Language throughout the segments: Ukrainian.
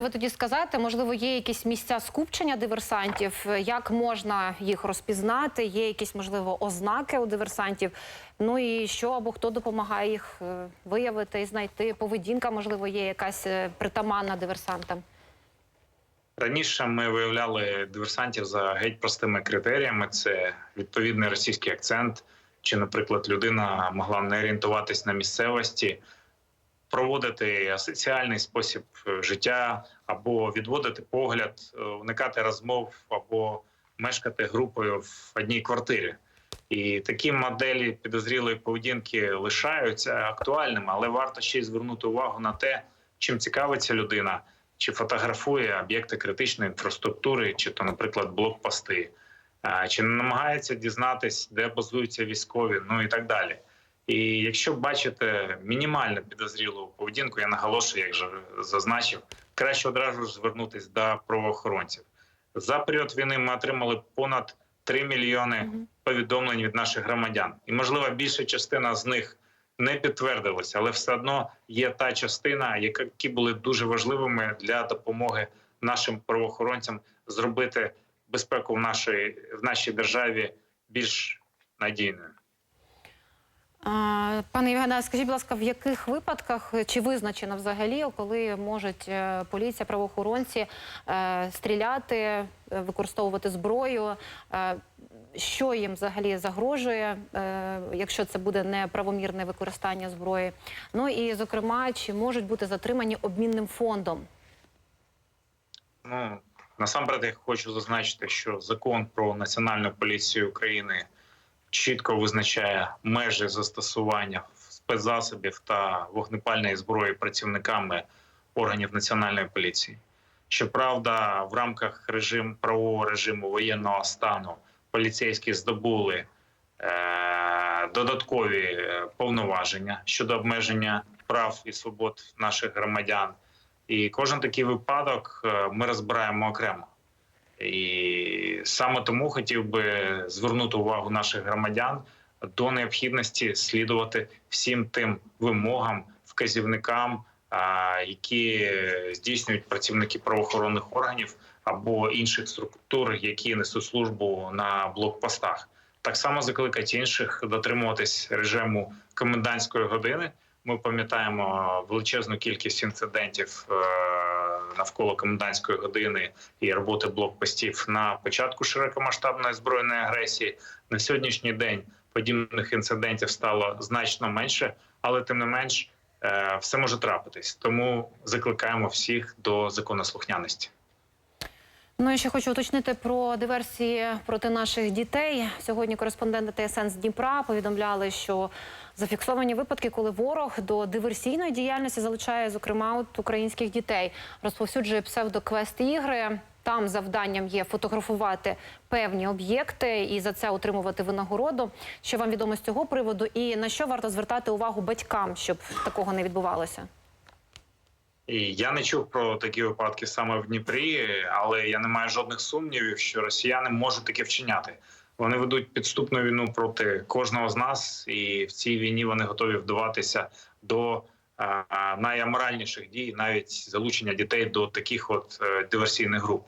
Ви тоді сказати, можливо, є якісь місця скупчення диверсантів, як можна їх розпізнати? Є якісь можливо ознаки у диверсантів? Ну і що або хто допомагає їх е, виявити і знайти? Поведінка, можливо, є якась е, притаманна диверсантам. Раніше ми виявляли диверсантів за геть простими критеріями: це відповідний російський акцент, чи, наприклад, людина могла не орієнтуватись на місцевості, проводити асоціальний спосіб е, життя, або відводити погляд, е, уникати розмов, або мешкати групою в одній квартирі. І такі моделі підозрілої поведінки лишаються актуальними, але варто ще й звернути увагу на те, чим цікавиться людина, чи фотографує об'єкти критичної інфраструктури, чи то, наприклад, блокпости, чи не намагається дізнатись, де базуються військові, ну і так далі. І якщо бачите мінімально підозрілу поведінку, я наголошую, як вже зазначив, краще одразу ж звернутися до правоохоронців. За період війни ми отримали понад 3 мільйони повідомлень від наших громадян, і можливо більша частина з них не підтвердилася, але все одно є та частина, які були дуже важливими для допомоги нашим правоохоронцям зробити безпеку в нашій в нашій державі більш надійною. Пане Євгене, скажіть, будь ласка, в яких випадках чи визначено взагалі, коли можуть е, поліція, правоохоронці е, стріляти, е, використовувати зброю? Що їм взагалі загрожує, якщо це буде неправомірне використання зброї? Ну і зокрема, чи можуть бути затримані обмінним фондом? Ну насамперед я хочу зазначити, що закон про національну поліцію України чітко визначає межі застосування спецзасобів та вогнепальної зброї працівниками органів національної поліції. Щоправда, в рамках режим правового режиму воєнного стану поліцейські здобули е, додаткові е, повноваження щодо обмеження прав і свобод наших громадян. І кожен такий випадок е, ми розбираємо окремо. І саме тому хотів би звернути увагу наших громадян до необхідності слідувати всім тим вимогам, вказівникам, які здійснюють працівники правоохоронних органів або інших структур, які несуть службу на блокпостах. Так само закликати інших дотримуватись режиму комендантської години. Ми пам'ятаємо величезну кількість інцидентів е, навколо комендантської години і роботи блокпостів на початку широкомасштабної збройної агресії. На сьогоднішній день подібних інцидентів стало значно менше, але тим не менш е, все може трапитись. Тому закликаємо всіх до законослухняності. Ну і ще хочу уточнити про диверсії проти наших дітей. Сьогодні кореспонденти ТСН з Дніпра повідомляли, що зафіксовані випадки, коли ворог до диверсійної діяльності залучає, зокрема, от українських дітей, розповсюджує псевдоквест ігри. Там завданням є фотографувати певні об'єкти і за це отримувати винагороду. Що вам відомо з цього приводу, і на що варто звертати увагу батькам, щоб такого не відбувалося? І я не чув про такі випадки саме в Дніпрі, але я не маю жодних сумнівів, що росіяни можуть таке вчиняти. Вони ведуть підступну війну проти кожного з нас, і в цій війні вони готові вдаватися до е, найаморальніших дій, навіть залучення дітей до таких от е, диверсійних груп.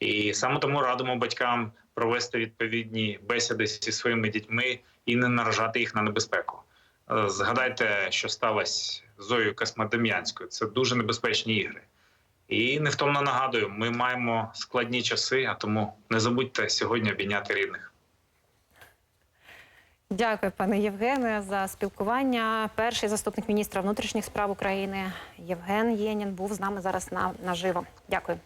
І саме тому радимо батькам провести відповідні бесіди зі своїми дітьми і не наражати їх на небезпеку. Е, Згадайте, що сталося з Зоєю Космодем'янською. Це дуже небезпечні ігри. І невтомно нагадую, ми маємо складні часи, а тому не забудьте сьогодні обійняти рідних. Дякую, пане Євгене, за спілкування. Перший заступник міністра внутрішніх справ України Євген Єнін був з нами зараз на наживо. Дякую.